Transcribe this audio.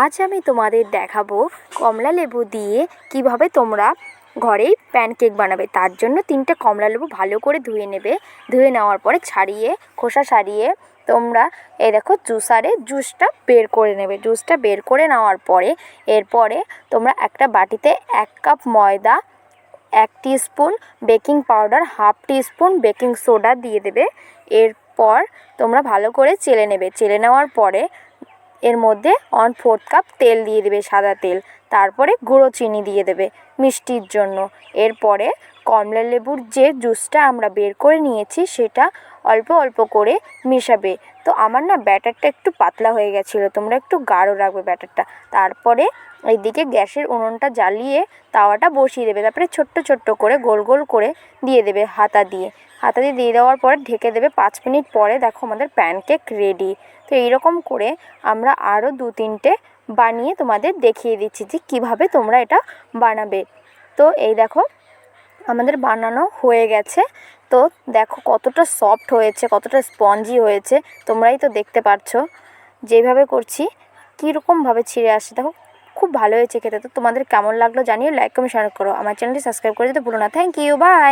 আজ আমি তোমাদের দেখাবো কমলা লেবু দিয়ে কীভাবে তোমরা ঘরেই প্যানকেক বানাবে। তার জন্য তিনটে কমলা লেবু ভালো করে ধুয়ে নেবে। ধুয়ে নেওয়ার পরে ছাড়িয়ে, খোসা ছাড়িয়ে তোমরা এই দেখো জুসারে জুসটা বের করে নেবে। জুসটা বের করে নেওয়ার পরে এরপরে তোমরা একটা বাটিতে এক কাপ ময়দা, এক spoon baking powder half spoon baking soda দিয়ে দেবে। এরপর তোমরা ভালো করে চেলে নেবে। চেলে নেওয়ার পরে এর মধ্যে ওয়ান ফোর্থ কাপ তেল দিয়ে দেবে, সাদা তেল। তারপরে গুঁড়ো চিনি দিয়ে দেবে মিষ্টির জন্য। এরপরে কমলা লেবুর যে জুসটা আমরা বের করে নিয়েছি, সেটা অল্প অল্প করে মেশাবে। তো আমার না ব্যাটারটা একটু পাতলা হয়ে গেছিল, তোমরা একটু গাঢ় রাখবে ব্যাটারটা। তারপরে এইদিকে গ্যাসের উনুনটা জ্বালিয়ে তাওয়াটা বসিয়ে দেবে, তারপরে ছোট্ট ছোট্ট করে গোল গোল করে দিয়ে দেবে হাতা দিয়ে। হাতা দিয়ে দিয়ে দেওয়ার পরে ঢেকে দেবে পাঁচ মিনিট পরে দেখো আমাদের প্যানকেক রেডি। তো এইরকম করে আমরা আরও দু তিনটে বানিয়ে তোমাদের দেখিয়ে দিচ্ছি যে কীভাবে তোমরা এটা বানাবে। তো এই দেখো আমাদের বানানো হয়ে গেছে। তো দেখো কতটা সফট হয়েছে, কতটা স্পঞ্জি হয়েছে। তোমরাই তো দেখতে পারছ। যেভাবে করছি কীরকমভাবে ছিঁড়ে আসছে, দেখো খুব ভালো হয়েছে খেতে। তো তোমাদের কেমন লাগল জানিও লাইক কমেন্ট শেয়ার করো। আমার চ্যানেলটি সাবস্ক্রাইব করে দিতে ভুলো না। Thank you by